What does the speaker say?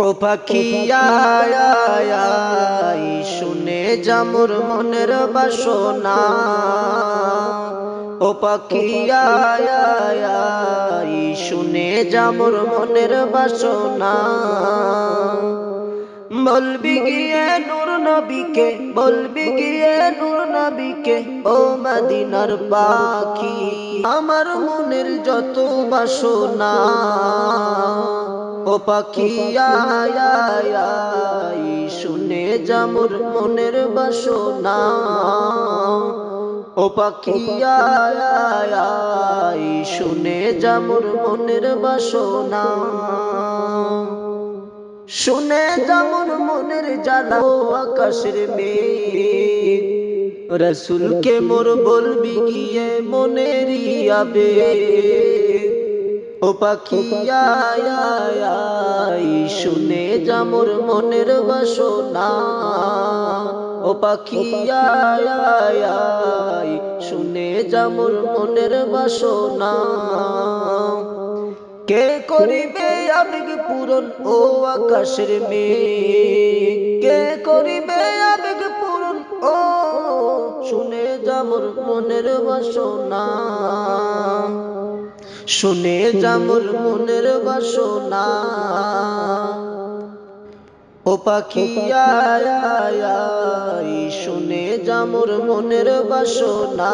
ও পাখি আয়, আয়, আয়, শুনে যামুর মনের বাসনা। ও পাখি আয়, আয়, আয়, শুনে যামুর মনের বাসনা। বলবি গিয়ে নূর নবীকে বলবি গিয়ে নূর নবীকে ও মদিনার পাখি আমার মনের যত বাসনা। ও পাখি আয়, আয়, আয়, শুনে যামুর মনের বাসনা। ও পাখি আয়, আয়, আয়, শুনে যামুর মনের বাসনা। শুনে যেমন মনের জ্বালা আকাশের মেঘ। রসুলকে মোর বলবি গিয়ে মনের আবে ও পাখি শুনে যামোর মনের বাসনা। ও পাখি শুনে যামোর মনের বাসনা। কে করিবে আবেগ পূরণ ও আকাশের মেঘ? কে করিবে আবেগ পূরণ ও শুনে যামর মনের বাসনা। শুনে জামুর মনের বাসনা। ও পাখি শুনে জামুর মনের বাসনা।